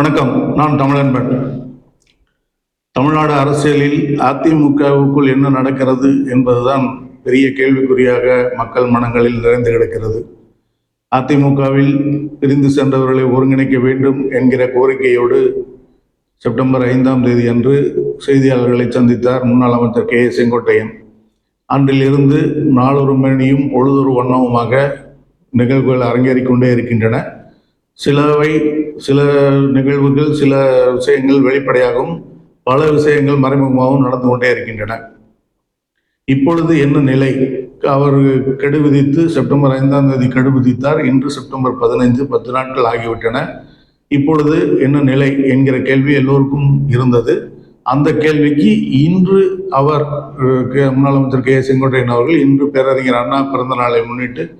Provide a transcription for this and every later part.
வணக்கம். நான் தமிழன்பன். தமிழ்நாடு அரசியலில் அதிமுகவுக்குள் என்ன நடக்கிறது என்பதுதான் பெரிய கேள்விக்குறியாக மக்கள் மனங்களில் நிறைந்து கிடக்கிறது. அதிமுகவில் பிரிந்து சென்றவர்களை ஒருங்கிணைக்க வேண்டும் என்கிற கோரிக்கையோடு செப்டம்பர் ஐந்தாம் தேதி அன்று செய்தியாளர்களை சந்தித்தார் முன்னாள் அமைச்சர் கே ஏ செங்கோட்டையன். அன்றிலிருந்து நாளொரு மணியும் பொழுதொரு வண்ணமுமாக நிகழ்வுகள் அரங்கேறிக்கொண்டே இருக்கின்றன. சிலவை சில நிகழ்வுகள் சில விஷயங்கள் வெளிப்படையாகவும் பல விஷயங்கள் மறைமுகமாகவும் நடந்து கொண்டே இருக்கின்றன. இப்பொழுது என்ன நிலை? அவர் கெடு விதித்து செப்டம்பர் ஐந்தாம் தேதி கெடு விதித்தார். இன்று செப்டம்பர் பதினைந்து பத்து நாட்கள் ஆகிவிட்டன. இப்பொழுது என்ன நிலை என்கிற கேள்வி எல்லோருக்கும் இருந்தது. அந்த கேள்விக்கு இன்று அவர் கே- முன்னாள் அமைச்சர் கே செங்கோட்டையன் அவர்கள் இன்று பேரறிஞர் அண்ணா பிறந்த நாளை முன்னிட்டு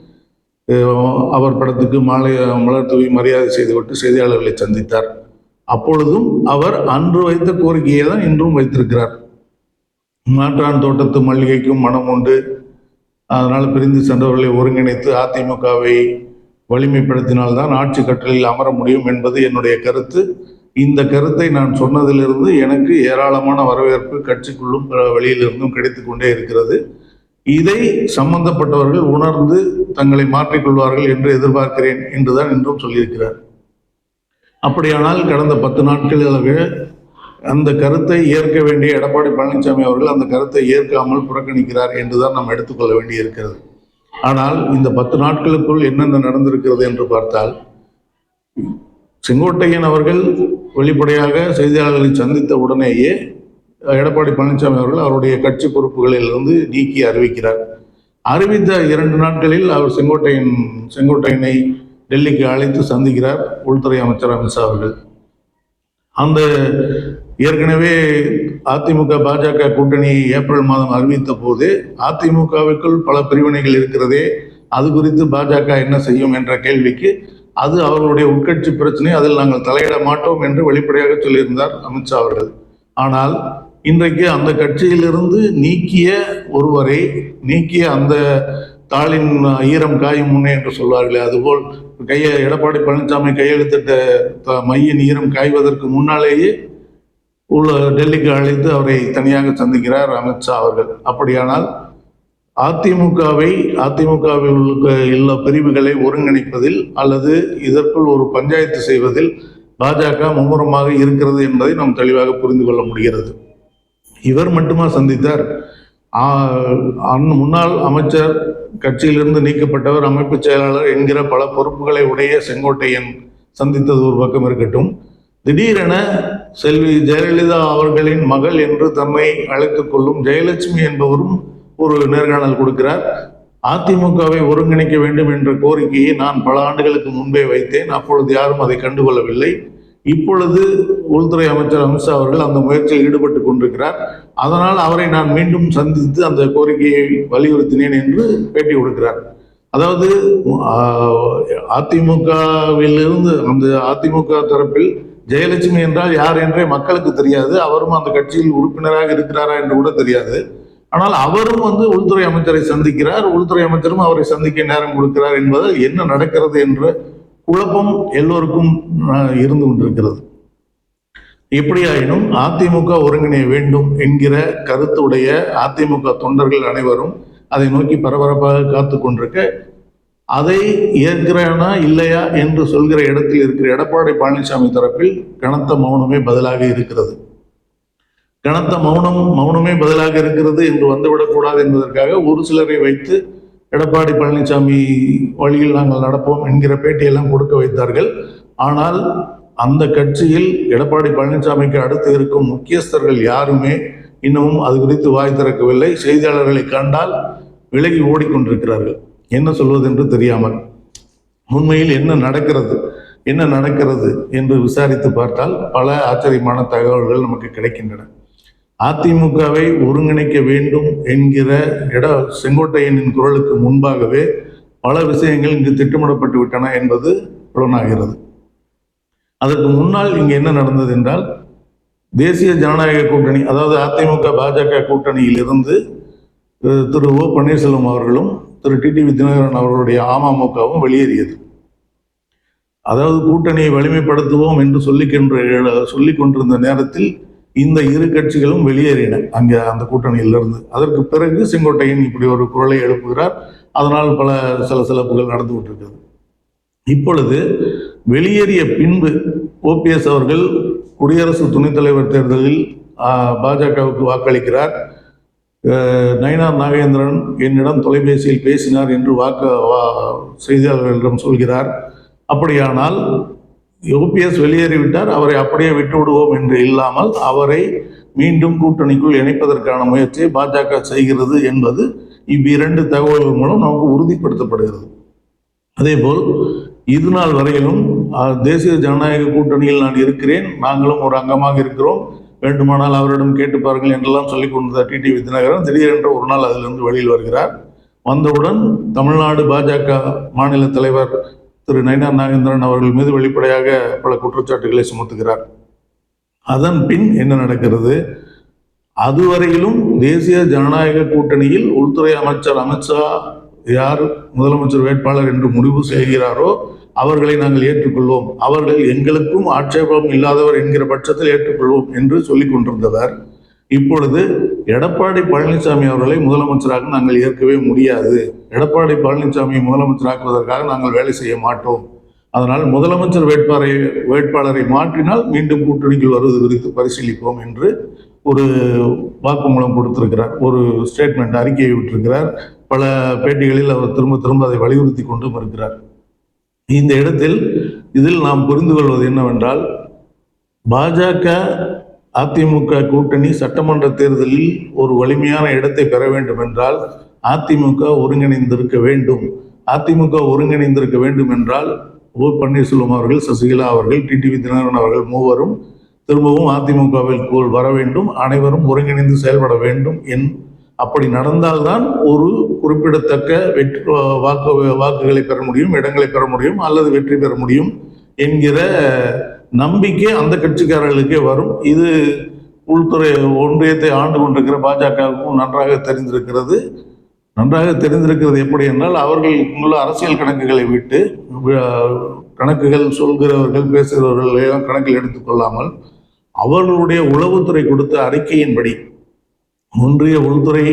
அவர் படத்துக்கு மாலை மலர் தூவி மரியாதை செய்துவிட்டு செய்தியாளர்களை சந்தித்தார். அப்பொழுதும் அவர் அன்று வைத்த கோரிக்கையை தான் இன்றும் வைத்திருக்கிறார். மாற்றான் தோட்டத்து மல்லிகைக்கும் மனம் உண்டு. அதனால் பிரிந்து சென்றவர்களை ஒருங்கிணைத்து அதிமுகவை வலிமைப்படுத்தினால்தான் ஆட்சி கட்டளையில் அமர முடியும் என்பது என்னுடைய கருத்து. இந்த கருத்தை நான் சொன்னதிலிருந்து எனக்கு ஏராளமான வரவேற்பு கட்சிக்குள்ளும் வழியிலிருந்தும் வெளியிலிருந்தும் கிடைத்து கொண்டே இருக்கிறது. இதை சம்பந்தப்பட்டவர்கள் உணர்ந்து தங்களை மாற்றிக்கொள்வார்கள் என்று எதிர்பார்க்கிறேன் என்றுதான் என்றும் சொல்லியிருக்கிறார். அப்படியானால் கடந்த பத்து நாட்களாக அந்த கருத்தை ஏற்க வேண்டிய எடப்பாடி பழனிசாமி அவர்கள் அந்த கருத்தை ஏற்காமல் புறக்கணிக்கிறார் என்றுதான் நாம் எடுத்துக்கொள்ள வேண்டியிருக்கிறது. ஆனால் இந்த பத்து நாட்களுக்குள் என்னென்ன நடந்திருக்கிறது என்று பார்த்தால் செங்கோட்டையன் அவர்கள் வெளிப்படையாக செய்தியாளர்களை சந்தித்த உடனேயே எடப்பாடி பழனிசாமி அவர்கள் அவருடைய கட்சி பொறுப்புகளிலிருந்து நீக்கி அறிவிக்கிறார். அறிவித்த இரண்டு நாட்களில் அவர் செங்கோட்டையன் செங்கோட்டையனை டெல்லிக்கு அழைத்து சந்திக்கிறார் உள்துறை அமைச்சர் அமித்ஷா அவர்கள். அந்த ஏற்கனவே அதிமுக பாஜக கூட்டணி ஏப்ரல் மாதம் அறிவித்த போது அதிமுகவுக்குள் பல பிரிவினைகள் இருக்கிறதே அது குறித்து பாஜக என்ன செய்யும் என்ற கேள்விக்கு அது அவர்களுடைய உட்கட்சி பிரச்சனை அதில் நாங்கள் தலையிட மாட்டோம் என்று வெளிப்படையாக சொல்லியிருந்தார் அமித்ஷா அவர்கள். ஆனால் இன்றைக்கு அந்த கட்சியிலிருந்து நீக்கிய ஒருவரை நீக்கிய அந்த தாளின் ஈரம் காயும் முன்னே என்று சொல்வார்களே அதுபோல் கையை எடப்பாடி பழனிசாமி கையெழுத்திட்ட த- மையின் ஈரம் காய்வதற்கு முன்னாலேயே உள்ள டெல்லிக்கு அழைத்து அவரை தனியாக சந்திக்கிறார் அமித்ஷா அவர்கள். அப்படியானால் அதிமுகவை அதிமுகவில் உள்ள உள்ள பிரிவுகளை ஒருங்கிணைப்பதில் அல்லது இதற்குள் ஒரு பஞ்சாயத்து செய்வதில் பாஜக மும்முரமாக இருக்கிறது என்பதை நாம் தெளிவாக புரிந்து கொள்ள முடிகிறது. இவர் மட்டுமா சந்தித்தார்? அன் முன்னாள் அமைச்சர் கட்சியிலிருந்து நீக்கப்பட்டவர் அமைப்பு செயலாளர் என்கிற பல பொறுப்புகளை உடைய செங்கோட்டையன் சந்தித்தது ஒரு பக்கம் இருக்கட்டும். திடீரென செல்வி ஜெயலலிதா அவர்களின் மகள் என்று தன்னை அழைத்துக் கொள்ளும் ஜெயலட்சுமி என்பவரும் ஒரு நேர்காணல் கொடுக்கிறார். அதிமுகவை ஒருங்கிணைக்க வேண்டும் என்ற கோரிக்கையை நான் பல ஆண்டுகளுக்கு முன்பே வைத்தேன். அப்பொழுது யாரும் அதை கண்டுகொள்ளவில்லை. இப்பொழுது உள்துறை அமைச்சர் அமித்ஷா அவர்கள் அந்த முயற்சியில் ஈடுபட்டு கொண்டிருக்கிறார். அதனால் அவரை நான் மீண்டும் சந்தித்து அந்த கோரிக்கையை வலியுறுத்தினேன் என்று பேட்டி கொடுக்கிறார். அதாவது அதிமுகவிலிருந்து அந்த அதிமுக தரப்பில் ஜெயலட்சுமி என்றால் யார் என்றே மக்களுக்கு தெரியாது. அவரும் அந்த கட்சியில் உறுப்பினராக இருக்கிறாரா என்று கூட தெரியாது. ஆனால் அவரும் வந்து உள்துறை அமைச்சரை சந்திக்கிறார். உள்துறை அமைச்சரும் அவரை சந்திக்க நேரம் கொடுக்கிறார் என்பதால் என்ன நடக்கிறது என்று குழப்பம் எல்லோருக்கும் இருந்து கொண்டிருக்கிறது. எப்படியாயினும் அதிமுக ஒருங்கிணைய வேண்டும் என்கிற கருத்துடைய அதிமுக தொண்டர்கள் அனைவரும் அதை நோக்கி பரபரப்பாக காத்து கொண்டிருக்க அதை ஏற்கிறானா இல்லையா என்று சொல்கிற இடத்தில் இருக்கிற எடப்பாடி பழனிசாமி தரப்பில் கனத்த மௌனமே பதிலாக இருக்கிறது. கனத்த மௌனம் மௌனமே பதிலாக இருக்கிறது என்று வந்துவிடக்கூடாது என்பதற்காக ஒரு சிலரை வைத்து எடப்பாடி பழனிசாமி வழியில் நாங்கள் நடப்போம் என்கிற பேட்டியெல்லாம் கொடுக்க வைத்தார்கள். ஆனால் அந்த கட்சியில் எடப்பாடி பழனிசாமிக்கு அடுத்து இருக்கும் முக்கியஸ்தர்கள் யாருமே இன்னமும் அது குறித்து வாய் திறக்கவில்லை. செய்தியாளர்களை கண்டால் விலகி ஓடிக்கொண்டிருக்கிறார்கள். என்ன சொல்வது என்று தெரியாமல். உண்மையில் என்ன நடக்கிறது என்ன நடக்கிறது என்று விசாரித்து பார்த்தால் பல ஆச்சரியமான தகவல்கள் நமக்கு கிடைக்கின்றன. அதிமுகவை ஒருங்கிணைக்க வேண்டும் என்கிற இட செங்கோட்டையனின் குரலுக்கு முன்பாகவே பல விஷயங்கள் இங்கு திட்டமிடப்பட்டு விட்டன என்பது புலனாகிறது. அதற்கு முன்னால் இங்கு என்ன நடந்தது என்றால் தேசிய ஜனநாயக கூட்டணி அதாவது அதிமுக பாஜக கூட்டணியில் இருந்து திரு ஓ பன்னீர்செல்வம் அவர்களும் திரு டிடிவி தினகரன் அவர்களுடைய அமமுகவும் வெளியேறியது. அதாவது கூட்டணியை வலிமைப்படுத்துவோம் என்று சொல்லிக்கின்ற சொல்லிக் கொண்டிருந்த நேரத்தில் இந்த இரு கட்சிகளும் வெளியேறின. அங்கே அந்த கூட்டணியிலிருந்து அதற்கு பிறகு செங்கோட்டையன் இப்படி ஒரு குரலை எழுப்புகிறார். அதனால் பல சில சிலப்புகள் நடந்து கொண்டிருக்கிறது. இப்பொழுது வெளியேறிய பின்பு ஓபிஎஸ் அவர்கள் குடியரசு துணைத் தலைவர் தேர்தலில் பாஜகவுக்கு வாக்களிக்கிறார். நயினார் நாகேந்திரன் என்னிடம் தொலைபேசியில் பேசினார் என்று வாக்க வா- செய்தியாளர்களிடம் சொல்கிறார். அப்படியானால் ஓபிஎஸ் வெளியேறிவிட்டார். அவரை அப்படியே விட்டு விடுவோம் என்று இல்லாமல் அவரை மீண்டும் கூட்டணிக்குள் இணைப்பதற்கான முயற்சியை பாஜக செய்கிறது என்பது இவ்விரண்டு தகவல்கள் மூலம் நமக்கு உறுதிப்படுத்தப்படுகிறது. அதேபோல் இது நாள் வரையிலும் தேசிய ஜனநாயக கூட்டணியில் நான் இருக்கிறேன். நாங்களும் ஒரு அங்கமாக இருக்கிறோம். வேண்டுமானால் அவரிடம் கேட்டு பாருங்கள் என்றெல்லாம் சொல்லிக் கொண்டிருந்த டிடிவி தினகரன் திடீரென்று ஒரு நாள் அதிலிருந்து வெளியில் வருகிறார். வந்தவுடன் தமிழ்நாடு பாஜக மாநில தலைவர் திரு நயினார் நாகேந்திரன் அவர்கள் மீது வெளிப்படையாக பல குற்றச்சாட்டுகளை சுமத்துகிறார். அதன் பின் என்ன நடக்கிறது? அதுவரையிலும் தேசிய ஜனநாயக கூட்டணியில் உள்துறை அமைச்சர் அமித்ஷா யார் முதலமைச்சர் வேட்பாளர் என்று முடிவு செய்கிறாரோ அவர்களை நாங்கள் ஏற்றுக்கொள்வோம். அவர்கள் எங்களுக்கும் ஆட்சேபம் இல்லாதவர் என்கிற பட்சத்தில் ஏற்றுக்கொள்வோம் என்று சொல்லிக் கொண்டிருந்தவர். இப்பொழுது எடப்பாடி பழனிசாமி அவர்களை முதலமைச்சராக நாங்கள் ஏற்கவே முடியாது. எடப்பாடி பழனிசாமியை முதலமைச்சராக்குவதற்காக நாங்கள் வேலை செய்ய மாட்டோம். அதனால் முதலமைச்சர் வேட்பாளரை வேட்பாளரை மாற்றினால் மீண்டும் கூட்டணிக்குள் வருவது குறித்து பரிசீலிப்போம் என்று ஒரு வாக்குமூலம் கொடுத்திருக்கிறார். ஒரு ஸ்டேட்மெண்ட் அறிக்கையை விட்டிருக்கிறார். பல பேட்டிகளில் அவர் திரும்ப திரும்ப அதை வலியுறுத்தி கொண்டும் இருக்கிறார். இந்த இடத்தில் இதில் நாம் புரிந்து கொள்வது என்னவென்றால் பாஜக அதிமுக கூட்டணி சட்டமன்ற தேர்தலில் ஒரு வலிமையான இடத்தை பெற வேண்டும் என்றால் அதிமுக ஒருங்கிணைந்திருக்க வேண்டும். அதிமுக ஒருங்கிணைந்திருக்க வேண்டும் என்றால் ஓ. பன்னீர்செல்வம் அவர்கள் சசிகலா அவர்கள் டிடிவி தினகரன் அவர்கள் மூவரும் திரும்பவும் அதிமுகவிற்குள் வர வேண்டும். அனைவரும் ஒருங்கிணைந்து செயல்பட வேண்டும் என் அப்படி நடந்தால்தான் ஒரு குறிப்பிடத்தக்க வெற்றி வாக்கு வாக்குகளை பெற முடியும் இடங்களை பெற முடியும் அல்லது வெற்றி பெற முடியும் என்கிற நம்பிக்கை அந்த கட்சிக்காரர்களுக்கே வரும். இது உள்துறை ஒன்றியத்தை ஆண்டு கொண்டிருக்கிற பாஜகவுக்கும் நன்றாக தெரிந்திருக்கிறது. நன்றாக தெரிந்திருக்கிறது எப்படி என்றால் அவர்கள் அரசியல் கணக்குகளை விட்டு கணக்குகள் சொல்கிறவர்கள் பேசுகிறவர்கள் எல்லாம் கணக்கில் எடுத்துக்கொள்ளாமல் அவர்களுடைய உளவுத்துறை கொடுத்த அறிக்கையின்படி ஒன்றிய உள்துறை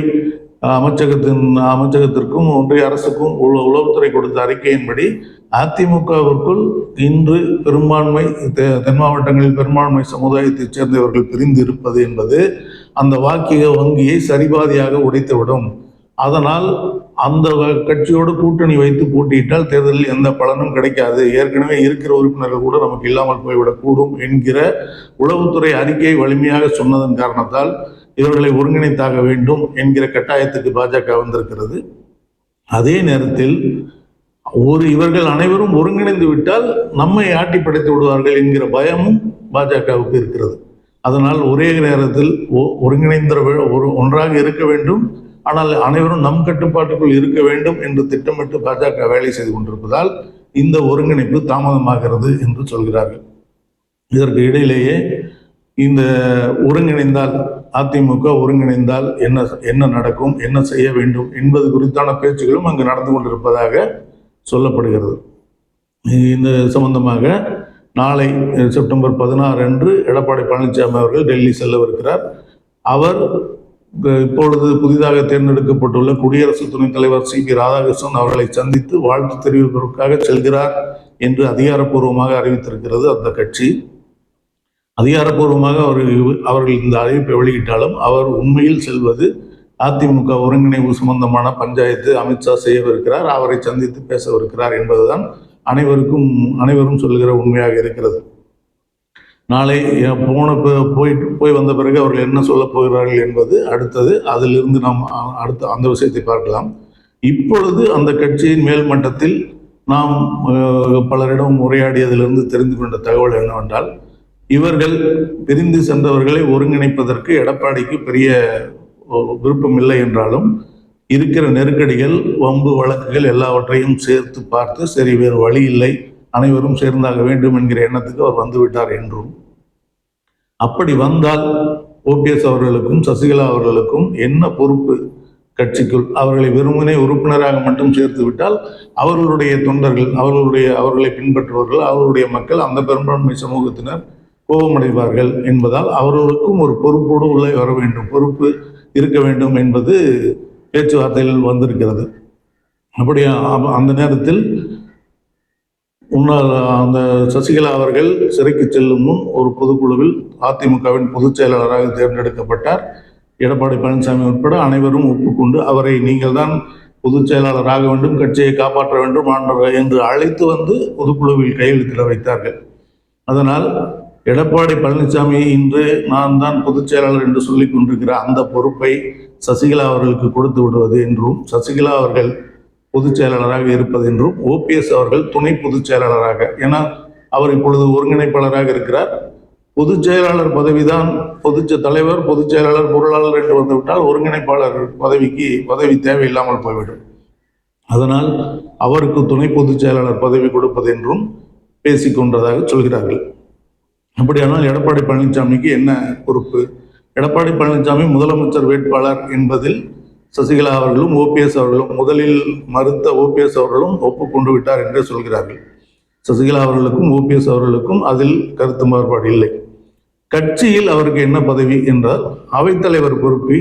அமைச்சகத்தின் அமைச்சகத்திற்கும் ஒன்றிய அரசுக்கும் உள- உளவுத்துறை கொடுத்த அறிக்கையின்படி அதிமுகவிற்குள் இன்று பெரும்பான்மை தெ- தென் மாவட்டங்களில் பெரும்பான்மை சமுதாயத்தைச் சேர்ந்தவர்கள் பிரிந்து இருப்பது என்பது அந்த வாக்கிய வங்கியை சரிபாதியாக உடைத்துவிடும். அதனால் அந்த வ- கட்சியோடு கூட்டணி வைத்து போட்டியிட்டால் தேர்தலில் எந்த பலனும் கிடைக்காது. ஏற்கனவே இருக்கிற உறுப்பினர்கள் கூட நமக்கு இல்லாமல் போய்விடக்கூடும் என்கிற உளவுத்துறை அறிக்கையை வலிமையாக சொன்னதன் காரணத்தால் இவர்களை ஒருங்கிணைத்தாக வேண்டும் என்கிற கட்டாயத்துக்கு பாஜக வந்திருக்கிறது. அதே நேரத்தில் ஒரு இவர்கள் அனைவரும் ஒருங்கிணைந்து விட்டால் நம்மை ஆட்டி படைத்து விடுவார்கள் என்கிற பயமும் பாஜகவுக்கு இருக்கிறது. அதனால் ஒரே நேரத்தில் ஒ- ஒருங்கிணைந்த ஒரு ஒன்றாக இருக்க வேண்டும். ஆனால் அனைவரும் நம் கட்டுப்பாட்டுக்குள் இருக்க வேண்டும் என்று திட்டமிட்டு பாஜக வேலை செய்து கொண்டிருப்பதால் இந்த ஒருங்கிணைப்பு தாமதமாகிறது என்று சொல்கிறார்கள். இதற்கு இடையிலேயே இந்த ஒருங்கிணைந்தால் அதிமுக ஒருங்கிணைந்தால் என்ன என்ன நடக்கும் என்ன செய்ய வேண்டும் என்பது குறித்தான பேச்சுகளும் அங்கு நடந்து கொண்டிருப்பதாக சொல்லப்படுகிறது. இந்த சம்பந்தமாக நாளை செப்டம்பர் பதினாறு அன்று எடப்பாடி பழனிசாமி அவர்கள் டெல்லி செல்லவிருக்கிறார். அவர் இப்பொழுது புதிதாக தேர்ந்தெடுக்கப்பட்டுள்ள குடியரசு துணைத் தலைவர் சி. பி. ராதாகிருஷ்ணன் அவர்களை சந்தித்து வாழ்த்து தெரிவிப்பதற்காக செல்கிறார் என்று அதிகாரப்பூர்வமாக அறிவித்திருக்கிறது அந்த கட்சி. அதிகாரப்பூர்வமாக அவர் அவர்கள் இந்த அறிவிப்பை வெளியிட்டாலும் அவர் உண்மையில் செல்வது அதிமுக ஒருங்கிணைவு சம்பந்தமான பஞ்சாயத்து அமித்ஷா செய்யவிருக்கிறார் அவரை சந்தித்து பேசவிருக்கிறார் என்பதுதான் அனைவருக்கும் அனைவரும் சொல்லுகிற உண்மையாக இருக்கிறது. நாளை போன போயிட்டு போய் வந்த பிறகு அவர்கள் என்ன சொல்லப் போகிறார்கள் என்பது அடுத்தது அதிலிருந்து நாம் அடுத்த அந்த விஷயத்தை பார்க்கலாம். இப்பொழுது அந்த கட்சியின் மேல்மட்டத்தில் நாம் பலரிடம் உரையாடியதிலிருந்து தெரிந்து கொண்ட தகவல் என்னவென்றால் இவர்கள் பிரிந்து சென்றவர்களை ஒருங்கிணைப்பதற்கு எடப்பாடிக்கு பெரிய விருப்பம் இல்லை என்றாலும் இருக்கிற நெருக்கடிகள் வம்பு வழக்குகள் எல்லாவற்றையும் சேர்த்து பார்த்து சரி வேறு வழி இல்லை அனைவரும் சேர்ந்தாக வேண்டும் என்கிற எண்ணத்துக்கு அவர் வந்துவிட்டார் என்றும். அப்படி வந்தால் ஓபிஎஸ் அவர்களுக்கும் சசிகலா அவர்களுக்கும் என்ன பொறுப்பு? கட்சிக்குள் அவர்களை வெறுமனே உறுப்பினராக மட்டும் சேர்த்து விட்டால் அவர்களுடைய தொண்டர்கள் அவர்களுடைய அவர்களை பின்பற்றுபவர்கள் அவர்களுடைய மக்கள் அந்த பெரும்பான்மை சமூகத்தினர் கோபமடைவார்கள் என்பதால் அவர்களுக்கும் ஒரு பொறுப்போடு உள்ளே வர வேண்டும் பொறுப்பு இருக்க வேண்டும் என்பது பேச்சுவார்த்தைகள் வந்திருக்கிறது. அப்படி அந்த நேரத்தில் முன்னாள் அந்த சசிகலா அவர்கள் சிறைக்கு செல்லும் முன் ஒரு பொதுக்குழுவில் அதிமுகவின் பொதுச் செயலாளராக தேர்ந்தெடுக்கப்பட்டார். எடப்பாடி பழனிசாமி உட்பட அனைவரும் ஒப்புக்கொண்டு அவரை நீங்கள் தான் பொதுச் செயலாளராக வேண்டும் கட்சியை காப்பாற்ற வேண்டும் என்று அழைத்து வந்து பொதுக்குழுவில் கையெழுத்திட வைத்தார்கள். அதனால் எடப்பாடி பழனிசாமி இன்று நான் தான் பொதுச் செயலாளர் என்று சொல்லிக் கொண்டிருக்கிற அந்த பொறுப்பை சசிகலா அவர்களுக்கு கொடுத்து விடுவது என்றும் சசிகலா அவர்கள் பொதுச் செயலாளராக இருப்பது என்றும் ஓபிஎஸ் அவர்கள் துணை பொதுச் செயலாளராக ஏன்னா அவர் இப்பொழுது ஒருங்கிணைப்பாளராக இருக்கிறார். பொதுச் செயலாளர் பதவிதான் பொதுச் தலைவர் பொதுச் செயலாளர் பொருளாளர் என்று வந்துவிட்டால் ஒருங்கிணைப்பாளர் பதவிக்கு பதவி தேவையில்லாமல் போய்விடும். அதனால் அவருக்கு துணை பொதுச் செயலாளர் பதவி கொடுப்பது என்றும் பேசிக்கொண்டதாக சொல்கிறார்கள். அப்படியானால் எடப்பாடி பழனிசாமிக்கு என்ன பொறுப்பு? எடப்பாடி பழனிசாமி முதலமைச்சர் வேட்பாளர் என்பதில் சசிகலா அவர்களும் ஓபிஎஸ் அவர்களும் முதலில் மறுத்த ஓபிஎஸ் அவர்களும் ஒப்புக்கொண்டு விட்டார் என்றே சொல்கிறார்கள். சசிகலா அவர்களுக்கும் ஓபிஎஸ் அவர்களுக்கும் அதில் கருத்து மாறுபாடு இல்லை. கட்சியில் அவருக்கு என்ன பதவி என்றால் அவைத்தலைவர் பொறுப்பை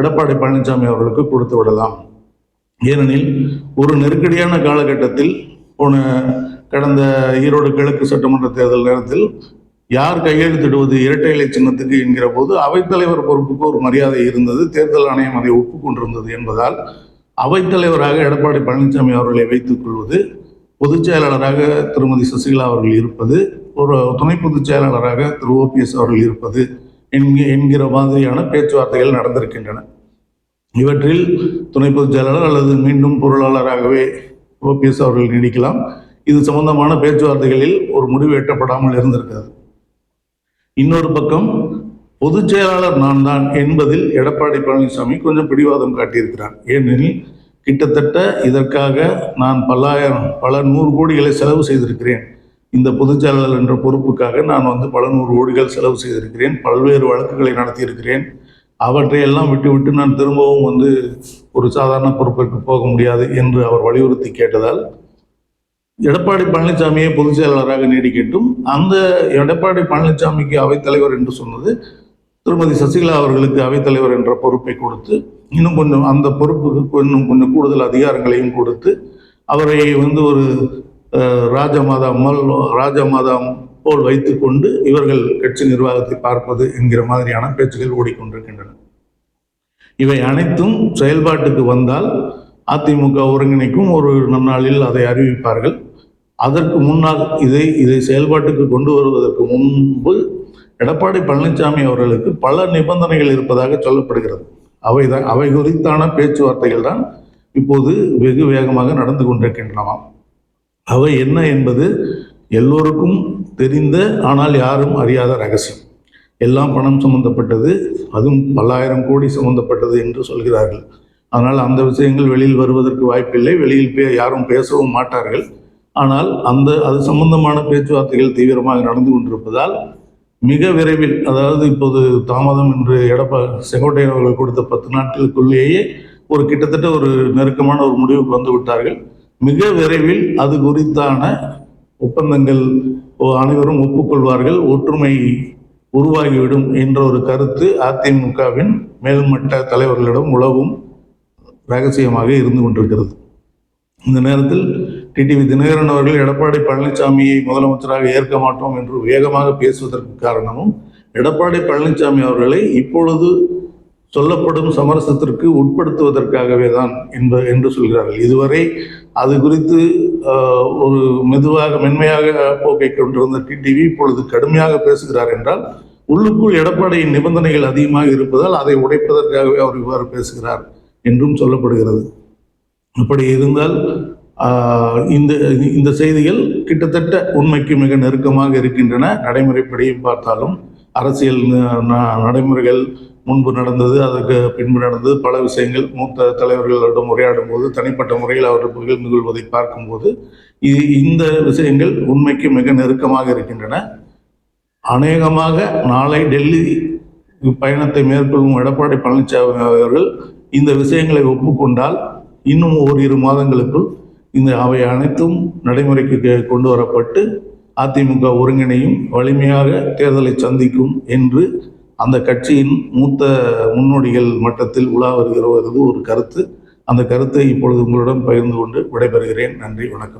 எடப்பாடி பழனிசாமி அவர்களுக்கு கொடுத்து விடலாம். ஏனெனில் ஒரு நெருக்கடியான காலகட்டத்தில் போன கடந்த ஈரோடு கிழக்கு சட்டமன்ற தேர்தல் நேரத்தில் யார் கையெழுத்திடுவது இரட்டை இலை சின்னத்துக்கு என்கிற போது அவைத்தலைவர் பொறுப்புக்கு ஒரு மரியாதை இருந்தது. தேர்தல் ஆணையம் அதை ஒப்புக்கொண்டிருந்தது என்பதால் அவைத்தலைவராக எடப்பாடி பழனிசாமி அவர்களை வைத்துக் கொள்வது பொதுச் செயலாளராக திருமதி சசிகலா அவர்கள் இருப்பது ஒரு துணை பொதுச் செயலாளராக திரு. ஓபிஎஸ் அவர்கள் இருப்பது என்கிற மாதிரியான பேச்சுவார்த்தைகள் நடந்திருக்கின்றன. இவற்றில் துணை பொதுச் செயலாளர் அல்லது மீண்டும் பொருளாளராகவே ஓபிஎஸ் அவர்கள் நீடிக்கலாம். இது சம்பந்தமான பேச்சுவார்த்தைகளில் ஒரு முடிவு எட்டப்படாமல் இருந்திருக்கிறது. இன்னொரு பக்கம் பொதுச் செயலாளர் நான் தான் என்பதில் எடப்பாடி பழனிசாமி கொஞ்சம் பிடிவாதம் காட்டியிருக்கிறார். ஏனெனில் கிட்டத்தட்ட இதற்காக நான் பல்லாயிரம் பல நூறு கோடிகளை செலவு செய்திருக்கிறேன். இந்த பொதுச் செயலாளர் என்ற பொறுப்புக்காக நான் வந்து பல நூறு கோடிகள் செலவு செய்திருக்கிறேன். பல்வேறு வழக்குகளை நடத்தியிருக்கிறேன். அவற்றையெல்லாம் விட்டுவிட்டு நான் திரும்பவும் வந்து ஒரு சாதாரண பொறுப்பிற்கு போக முடியாது என்று அவர் வலியுறுத்தி கேட்டதால் எடப்பாடி பழனிசாமியை பொதுச் செயலாளராக நீடிக்கட்டும். அந்த எடப்பாடி பழனிசாமிக்கு அவைத்தலைவர் என்று சொன்னது திருமதி சசிகலா அவர்களுக்கு அவைத்தலைவர் என்ற பொறுப்பை கொடுத்து இன்னும் கொஞ்சம் அந்த பொறுப்புக்கு இன்னும் கொஞ்சம் கூடுதல் அதிகாரங்களையும் கொடுத்து அவரை வந்து ஒரு ராஜமாதா மல் ராஜமாதா போல் வைத்துக்கொண்டு இவர்கள் கட்சி நிர்வாகத்தை பார்ப்பது என்கிற மாதிரியான பேச்சுகள் ஓடிக்கொண்டிருக்கின்றன. இவை அனைத்தும் செயல்பாட்டுக்கு வந்தால் அதிமுக ஒருங்கிணைக்கும் ஒரு நன்னாளில் அதை அறிவிப்பார்கள். அதற்கு முன்னால் இதை இதை செயல்பாட்டுக்கு கொண்டு வருவதற்கு முன்பு எடப்பாடி பழனிசாமி அவர்களுக்கு பல நிபந்தனைகள் இருப்பதாக சொல்லப்படுகிறது. அவை தான் அவை குறித்தான பேச்சுவார்த்தைகள் தான் இப்போது வெகு வேகமாக நடந்து கொண்டிருக்கின்றனவாம் அவை என்ன என்பது எல்லோருக்கும் தெரிந்த ஆனால் யாரும் அறியாத ரகசியம். எல்லாம் பணம் சம்பந்தப்பட்டது அதுவும் பல்லாயிரம் கோடி சம்பந்தப்பட்டது என்று சொல்கிறார்கள். அதனால் அந்த விஷயங்கள் வெளியில் வருவதற்கு வாய்ப்பில்லை. வெளியில் பே யாரும் பேசவும் மாட்டார்கள். ஆனால் அந்த அது சம்பந்தமான பேச்சுவார்த்தைகள் தீவிரமாக நடந்து கொண்டிருப்பதால் மிக விரைவில் அதாவது இப்போது தாமதம் என்று எடப்பா செங்கோட்டையன் அவர்கள் கொடுத்த பத்து நாட்களுக்குள்ளேயே ஒரு கிட்டத்தட்ட ஒரு நெருக்கமான ஒரு முடிவுக்கு வந்து விட்டார்கள். மிக விரைவில் அது குறித்தான ஒப்பந்தங்கள் அனைவரும் ஒப்புக்கொள்வார்கள். ஒற்றுமை உருவாகிவிடும் என்ற ஒரு கருத்து அதிமுகவின் மேல்மட்ட தலைவர்களிடம் உளவும் ரகசியமாக இருந்து கொண்டிருக்கிறது. இந்த நேரத்தில் டிடிவி தினகரன் அவர்கள் எடப்பாடி பழனிசாமியை முதலமைச்சராக ஏற்க மாட்டோம் என்று வேகமாக பேசுவதற்கு காரணமும் எடப்பாடி பழனிசாமி அவர்களை இப்பொழுது சொல்லப்படும் சமரசத்திற்கு உட்படுத்துவதற்காகவே தான் என்ப என்று சொல்கிறார்கள். இதுவரை அது குறித்து ஒரு மெதுவாக மென்மையாக போக்கை கொண்டிருந்த டிடிவி இப்பொழுது கடுமையாக பேசுகிறார் என்றால் உள்ளுக்குள் எடப்பாடியின் நிபந்தனைகள் அதிகமாக இருப்பதால் அதை உடைப்பதற்காகவே அவர் இவ்வாறு பேசுகிறார் என்றும் சொல்லப்படுகிறது. அப்படி இருந்தால் இந்த இந்த செய்திகள் கிட்டத்தட்ட உண்மைக்கு மிக நெருக்கமாக இருக்கின்றன. நடைமுறைப்படியும் பார்த்தாலும் அரசியல் ந- நடைமுறைகள் முன்பு நடந்தது அதற்கு பின்பு நடந்தது. பல விஷயங்கள் மூத்த தலைவர்களிடம் உரையாடும் போது தனிப்பட்ட முறையில் அவர்கள் பகிர்ந்து கொள்வதை பார்க்கும்போது இ- இந்த விஷயங்கள் உண்மைக்கு மிக நெருக்கமாக இருக்கின்றன. அநேகமாக நாளை டெல்லி பயணத்தை மேற்கொள்ளும் எடப்பாடி பழனிசாமி அவர்கள் இந்த விஷயங்களை ஒப்புக்கொண்டால் இன்னும் ஓரிரு மாதங்களுக்குள் இந்த அவை அனைத்தும் நடைமுறைக்கு கொண்டு வரப்பட்டு அதிமுக ஒருங்கிணையும் வலிமையாக தேர்தலை சந்திக்கும் என்று அந்த கட்சியின் மூத்த முன்னோடிகள் மட்டத்தில் உலா வருகிறது ஒரு கருத்து. அந்த கருத்தை இப்பொழுது உங்களுடன் பகிர்ந்து கொண்டு விடைபெறுகிறேன். நன்றி வணக்கம்.